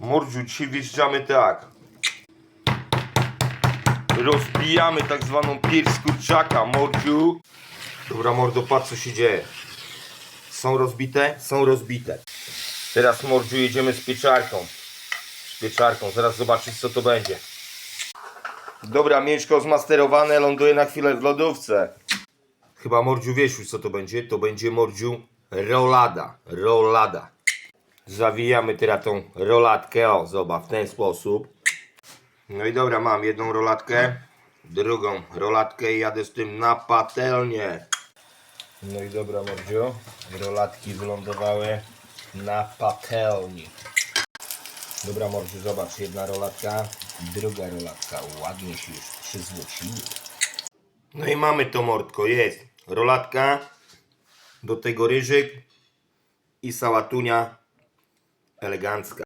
Mordziu, dzisiaj wjeżdżamy tak. Rozbijamy tak zwaną pierś kurczaka, mordziu. Dobra, mordo, patrz co się dzieje. Są rozbite? Są rozbite. Teraz, mordziu, jedziemy z pieczarką. Z pieczarką, zaraz zobaczysz co to będzie. Dobra, mięczko zmasterowane, ląduje na chwilę w lodówce. Chyba, mordziu, wiesz już co to będzie? To będzie, mordziu, rolada. Rolada. Zawijamy teraz tą rolatkę, o zobacz, w ten sposób. No i dobra, mam jedną rolatkę, drugą rolatkę i jadę z tym na patelnię. No i dobra, Mordziu, rolatki wylądowały na patelni. Dobra, Mordziu, zobacz, jedna rolatka, druga rolatka, ładnie się już przyzłociły. No i mamy to, mordko, jest rolatka, do tego ryżyk i sałatunia elegancka.